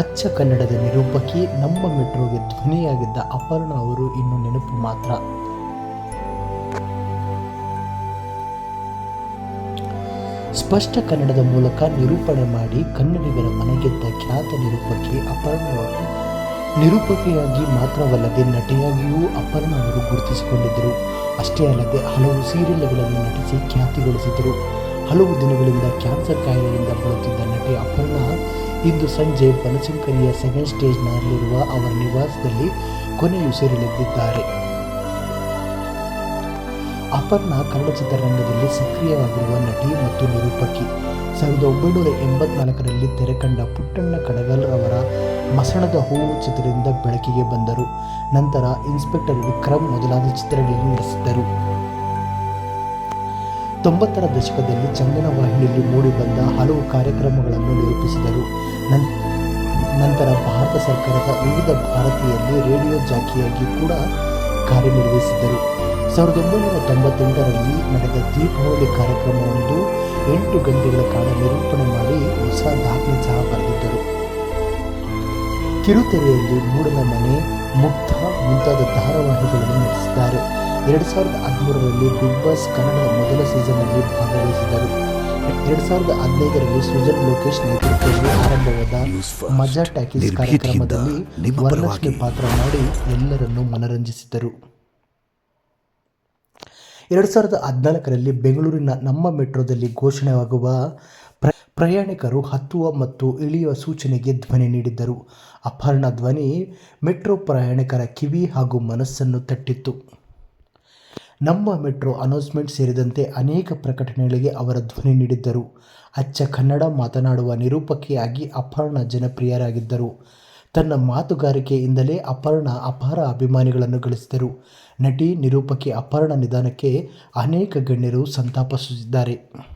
ಅಚ್ಚ ಕನ್ನಡದ ನಿರೂಪಕಿ, ನಮ್ಮ ಮೆಟ್ರೋಗೆ ಧ್ವನಿಯಾಗಿದ್ದ ಅಪರ್ಣ ಅವರು ಇನ್ನು ನೆನಪು ಮಾತ್ರ. ಸ್ಪಷ್ಟ ಕನ್ನಡದ ಮೂಲಕ ನಿರೂಪಣೆ ಮಾಡಿ ಕನ್ನಡಿಗರ ಮನೆಗೆದ್ದ ಖ್ಯಾತ ನಿರೂಪಕಿ ಅಪರ್ಣ ಅವರು. ನಿರೂಪಕಿಯಾಗಿ ಮಾತ್ರವಲ್ಲದೆ ನಟಿಯಾಗಿಯೂ ಅಪರ್ಣ ಅವರು ಗುರುತಿಸಿಕೊಂಡಿದ್ದರು. ಅಷ್ಟೇ ಅಲ್ಲದೆ ಹಲವು ಸೀರಿಯಲ್ಗಳಲ್ಲಿ ನಟಿಸಿ ಖ್ಯಾತಿಗೊಳಿಸಿದರು ಹಲವು ದಿನಗಳಿಂದ ಕ್ಯಾನ್ಸರ್ ಕಾಯಿಲೆಯಿಂದ ಬಳಲುತ್ತಿದ್ದ ನಟಿ ಅಪರ್ಣ ಇಂದು ಸಂಜೆ ಬನಶಂಕರಿಯ ಸೆಕೆಂಡ್ ಸ್ಟೇಜ್ನಲ್ಲಿರುವ ಅವರ ನಿವಾಸದಲ್ಲಿ ಕೊನೆಯುಸಿರೆಳೆದಿದ್ದಾರೆ ಅಪರ್ಣ ಕನ್ನಡ ಚಿತ್ರರಂಗದಲ್ಲಿ ಸಕ್ರಿಯವಾಗಿರುವ ನಟಿ ಮತ್ತು ನಿರೂಪಕಿ. ಸಾವಿರದ ಒಂಬೈನೂರ ಎಂಬತ್ನಾಲ್ಕರಲ್ಲಿ ತೆರೆಕಂಡ ಪುಟ್ಟಣ್ಣ ಕಡಗಲ್ ಅವರ ಮಸಣದ ಹೂವು ಚಿತ್ರದಿಂದ ಬೆಳಕಿಗೆ ಬಂದರು. ನಂತರ ಇನ್ಸ್ಪೆಕ್ಟರ್ ವಿಕ್ರಮ್ ಮೊದಲಾದ ಚಿತ್ರಗಳನ್ನು ನಟಿಸಿದ್ದರು ತೊಂಬತ್ತರ ದಶಕದಲ್ಲಿ ಚಂದನ ವಾಹಿನಿಯಲ್ಲಿ ಮೂಡಿಬಂದ ಹಲವು ಕಾರ್ಯಕ್ರಮಗಳನ್ನು ನಿರೂಪಿಸಿದರು. ನನ್- ನಂತರ ಭಾರತ ಸರ್ಕಾರದ ವಿವಿಧ ಭಾರತೀಯಲ್ಲಿ ರೇಡಿಯೋ ಜಾಕಿಯಾಗಿ ಕೂಡ ಕಾರ್ಯನಿರ್ವಹಿಸಿದರು ಸಾವಿರದ ಒಂಬೈನೂರ ತೊಂಬತ್ತೆಂಟರಲ್ಲಿ ನಡೆದ ದೀಪಾವಳಿ ಕಾರ್ಯಕ್ರಮವೊಂದು ಎಂಟು ಗಂಟೆಗಳ ಕಾಲ ನಿರೂಪಣೆ ಮಾಡಿ ಹೊಸ ದಾಖಲೆ ಸಹ ಬರೆದಿದ್ದರು. ಕಿರುತೆರೆಯಲ್ಲಿ ಮೂಡಲ ಮನೆ ಮುಕ್ತ ಮುಂತಾದ ಧಾರಾವಾಹಿಗಳನ್ನು ನಟಿಸಿದ್ದಾರೆ ಎರಡು ಸಾವಿರದ ಹದಿಮೂರರಲ್ಲಿ ಬಿಗ್ ಬಾಸ್ ಕನ್ನಡದ ಮೊದಲ ಸೀಸನ್ನಲ್ಲಿ ಭಾಗವಹಿಸಿದರು. ಎರಡು ಸಾವಿರದ ಹದಿನೈದರಲ್ಲಿ ಸೃಜನ್ ಲೋಕೇಶ್ ನೇತೃತ್ವದಲ್ಲಿ ಆರಂಭವಾದ ಮಜಾ ಟ್ಯಾಕಿಸ್ ಕಾರ್ಯಕ್ರಮದಲ್ಲಿ ವರಲಕ್ಷ್ಮಿ. ಪಾತ್ರ ಮಾಡಿ ಎಲ್ಲರನ್ನೂ ಮನರಂಜಿಸಿದರು. ಎರಡು ಸಾವಿರದ ಹದಿನಾಲ್ಕರಲ್ಲಿ ಬೆಂಗಳೂರಿನ ನಮ್ಮ ಮೆಟ್ರೋದಲ್ಲಿ ಘೋಷಣೆಯಾಗುವ ಪ್ರ ಪ್ರಯಾಣಿಕರು ಹತ್ತುವ ಮತ್ತು ಇಳಿಯುವ ಸೂಚನೆಗೆ ಧ್ವನಿ ನೀಡಿದ್ದರು. ಅಪರ್ಣ ಧ್ವನಿ ಮೆಟ್ರೋ ಪ್ರಯಾಣಿಕರ ಕಿವಿ ಹಾಗೂ ಮನಸ್ಸನ್ನು ತಟ್ಟಿತ್ತು. ನಮ್ಮ ಮೆಟ್ರೋ ಅನೌನ್ಸ್ಮೆಂಟ್ ಸೇರಿದಂತೆ ಅನೇಕ ಪ್ರಕಟಣೆಗಳಿಗೆ ಅವರ ಧ್ವನಿ ನೀಡಿದ್ದರು. ಅಚ್ಚ ಕನ್ನಡ ಮಾತನಾಡುವ ನಿರೂಪಕಿಯಾಗಿ ಅಪರ್ಣ ಜನಪ್ರಿಯರಾಗಿದ್ದರು. ತನ್ನ ಮಾತುಗಾರಿಕೆಯಿಂದಲೇ ಅಪರ್ಣ ಅಪಾರ ಅಭಿಮಾನಿಗಳನ್ನು ಗಳಿಸಿದರು. ನಟಿ ನಿರೂಪಕಿ ಅಪರ್ಣ ನಿಧನಕ್ಕೆ ಅನೇಕ ಗಣ್ಯರು ಸಂತಾಪ ಸೂಚಿಸಿದ್ದಾರೆ.